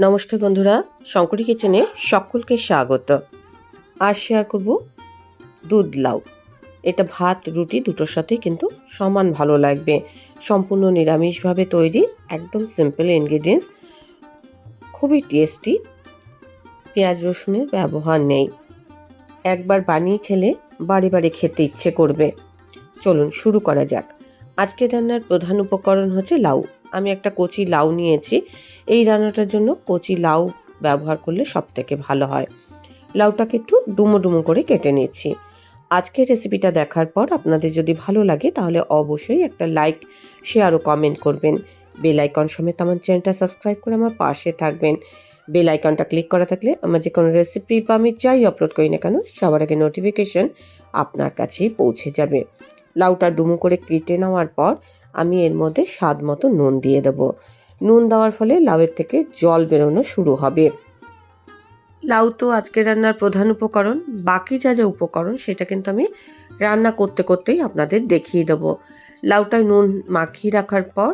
নমস্কার বন্ধুরা, শঙ্করী কিচেনে সকলকে স্বাগত। আর শেয়ার করব দুধ লাউ। এটা ভাত, রুটি দুটোর সাথে কিন্তু সমান ভালো লাগবে। সম্পূর্ণ নিরামিষভাবে তৈরি, একদম সিম্পল ইনগ্রিডিয়েন্টস খুবই টেস্টি পেঁয়াজ রসুনের ব্যবহার নেই। একবার বানিয়ে খেলে বাড়ি বাড়ি খেতে ইচ্ছে করবে। চলুন শুরু করা যাক। আজকের রান্নার প্রধান উপকরণ হচ্ছে লাউ। আমি একটা কচি লাউ নিয়েছি। এই রান্নাটার জন্য কচি লাউ ব্যবহার করলে সব থেকে ভালো হয়। লাউটাকে একটু ডুমো ডুমো করে কেটে নিচ্ছি। আজকের রেসিপিটা দেখার পর আপনাদের যদি ভালো লাগে তাহলে অবশ্যই একটা লাইক শেয়ার ও কমেন্ট করবেন। বেল আইকন সমেত আমার চ্যানেলটা সাবস্ক্রাইব করে আমার পাশে থাকবেন। বেল আইকনটা ক্লিক করা থাকলে আমার যে কোনো রেসিপি বা আমি যাই আপলোড করি না কেন, সবার আগে নোটিফিকেশন আপনার কাছেই পৌঁছে যাবে। লাউটা ডুমো করে কেটে নেওয়ার পর আমি এর মধ্যে স্বাদ মতো নুন দিয়ে দেবো। নুন দেওয়ার ফলে লাউয়ের থেকে জল বেরোনো শুরু হবে। লাউ তো আজকে রান্নার প্রধান উপকরণ, বাকি যা যা উপকরণ সেটা কিন্তু আমি রান্না করতে করতেই আপনাদের দেখিয়ে দেবো। লাউটায় নুন মাখিয়ে রাখার পর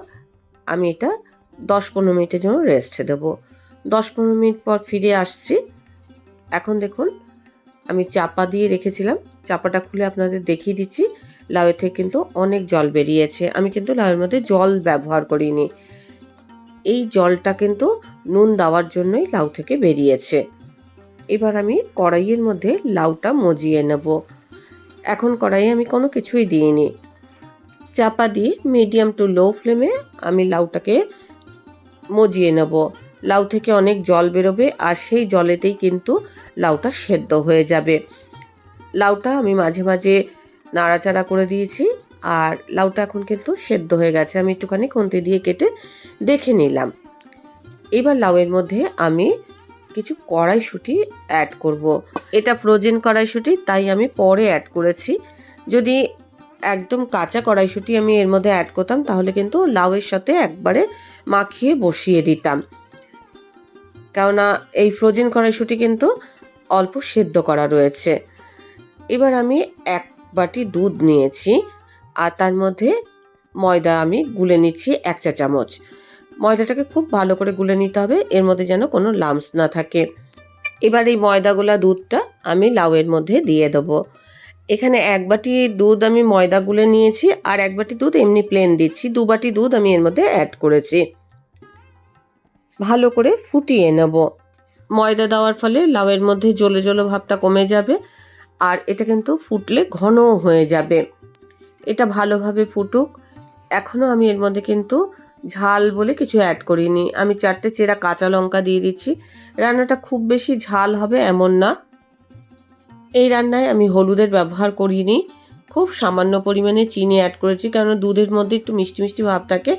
আমি এটা দশ পনেরো মিনিটের জন্য রেস্ট দেবো। দশ পনেরো মিনিট পর ফিরে আসছি। এখন দেখুন আমি চাপা দিয়ে রেখেছিলাম। চাপাটা খুলে আপনাদের দেখিয়ে দিচ্ছি। লাউয়ের থেকে কিন্তু অনেক জল বেরিয়েছে। আমি কিন্তু লাউয়ের মধ্যে জল ব্যবহার করিনি। এই জলটা কিন্তু নুন দেওয়ার জন্যই লাউ থেকে বেরিয়েছে। এবার আমি কড়াইয়ের মধ্যে লাউটা মজিয়ে নেব। এখন কড়াইয়ে আমি কোনো কিছুই দিইনি। চাপা দিয়ে মিডিয়াম টু লো ফ্লেমে আমি লাউটাকে মজিয়ে নেব। লাউ থেকে অনেক জল বেরোবে আর সেই জলেতেই কিন্তু লাউটা সেদ্ধ হয়ে যাবে। লাউটা আমি মাঝে মাঝে নাড়াচাড়া করে দিয়েছি আর লাউটা এখন কিন্তু সেদ্ধ হয়ে গেছে। আমি একটুখানি খুন্তি দিয়ে কেটে দেখে নিলাম। এবার লাউয়ের মধ্যে আমি কিছু কড়াইশুঁটি অ্যাড করব। এটা ফ্রোজেন কড়াইশুঁটি, তাই আমি পরে অ্যাড করেছি। যদি একদম কাঁচা কড়াইশুঁটি আমি এর মধ্যে অ্যাড করতাম, তাহলে কিন্তু লাউয়ের সাথে একবারে মাখিয়ে বসিয়ে দিতাম। কেননা এই ফ্রোজেন কড়াইশুঁটি কিন্তু অল্প সেদ্ধ করা রয়েছে। এবার আমি এক বাটি দুধ নিয়েছি আর তার মধ্যে ময়দা আমি গুলে নিচ্ছি এক চা চামচ। ময়দাটাকে খুব ভালো করে গুলে নিতে হবে, এর মধ্যে যেন কোনো লামস না থাকে। এবার এই ময়দাগুলা দুধটা আমি লাউয়ের মধ্যে দিয়ে দেবো। এখানে এক বাটি দুধ আমি ময়দা গুলে নিয়েছি আর এক বাটি দুধ এমনি প্লেন দিচ্ছি। দু বাটি দুধ আমি এর মধ্যে অ্যাড করেছি। ভালো করে ফুটিয়ে নেব। ময়দা দেওয়ার ফলে লাউয়ের মধ্যে জলে জলে ভাবটা কমে যাবে আর এটা কিন্তু ফুটলে ঘনও হয়ে যাবে। এটা ভালোভাবে ফুটুক। এখনও আমি এর মধ্যে কিন্তু ঝাল বলে কিছু অ্যাড করিনি। আমি চারটে চেরা কাঁচা লঙ্কা দিয়ে দিচ্ছি। রান্নাটা খুব বেশি ঝাল হবে এমন না। এই রান্নায় আমি হলুদের ব্যবহার করিনি। খুব সামান্য পরিমাণে চিনি অ্যাড করেছি কারণ দুধের মধ্যে একটু মিষ্টি মিষ্টি ভাব থাকে,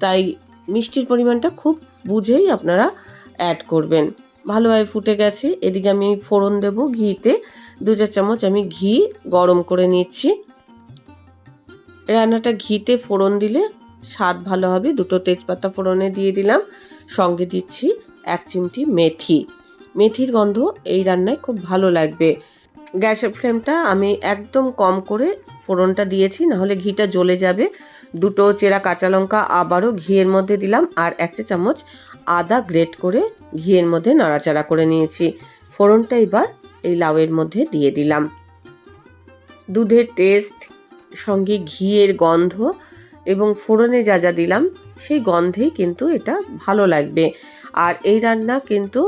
তাই মিষ্টির পরিমাণটা খুব বুঝেই আপনারা অ্যাড করবেন। ভালোভাবে ফুটে গেছে। এদিকে আমি ফোড়ন দেব ঘিতে। দু চার চামচ আমি ঘি গরম করে নিচ্ছি। রান্নাটা ঘিতে ফোড়ন দিলে স্বাদ ভালো হবে। দুটো তেজপাতা ফোড়নে দিয়ে দিলাম। সঙ্গে দিচ্ছি এক চিমটি মেথি। মেথির গন্ধ এই রান্নায় খুব ভালো লাগবে। গ্যাসের ফ্লেমটা আমি একদম কম করে ফোড়নটা দিয়েছি, নাহলে ঘিটা জ্বলে যাবে। দুটো চেরা কাঁচা লঙ্কা আবারও ঘিয়ের মধ্যে দিলাম আর এক চা চামচ আদা গ্রেট করে ঘিয়ের মধ্যে নাড়াচাড়া করে নিয়েছি। ফোড়নটা এবার এই লাউয়ের মধ্যে দিয়ে দিলাম। দুধের টেস্ট, সঙ্গে ঘিয়ের গন্ধ এবং ফোড়নে যা যা দিলাম, সেই গন্ধেই কিন্তু এটা ভালো লাগবে। আর এই রান্না কিন্তু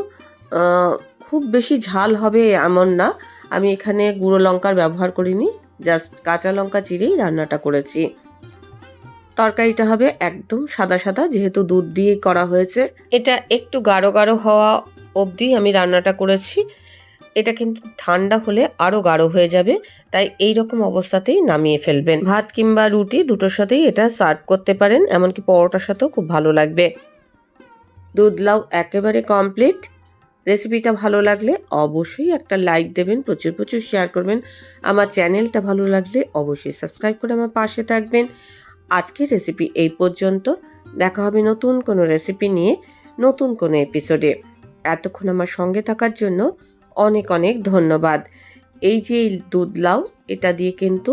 খুব বেশি ঝাল হবে এমন না। আমি এখানে গুঁড়ো লঙ্কার ব্যবহার করিনি, জাস্ট কাঁচা লঙ্কা চিরেই রান্নাটা করেছি। তরকারিটা হবে একদম সাদা সাদা, যেহেতু দুধ দিয়ে করা হয়েছে। এটা একটু গাঢ় গাঢ় হওয়া অবধি আমি রান্নাটা করেছি। এটা কিন্তু ঠান্ডা হলে আরও গাঢ় হয়ে যাবে, তাই এই রকম অবস্থাতেই নামিয়ে ফেলবেন। ভাত কিংবা রুটি দুটোর সাথেই এটা সার্ভ করতে পারেন, এমনকি পরোটার সাথেও খুব ভালো লাগবে। দুধ লাউ একেবারে কমপ্লিট। রেসিপিটা ভালো লাগলে অবশ্যই একটা লাইক দেবেন, প্রচুর প্রচুর শেয়ার করবেন। আমার চ্যানেলটা ভালো লাগলে অবশ্যই সাবস্ক্রাইব করে আমার পাশে থাকবেন। আজকের রেসিপি এই পর্যন্ত। দেখা হবে নতুন কোনো রেসিপি নিয়ে নতুন কোনো এপিসোডে এতক্ষণ আমার সঙ্গে থাকার জন্য অনেক অনেক ধন্যবাদ। এই যে দুধ লাউ, এটা দিয়ে কিন্তু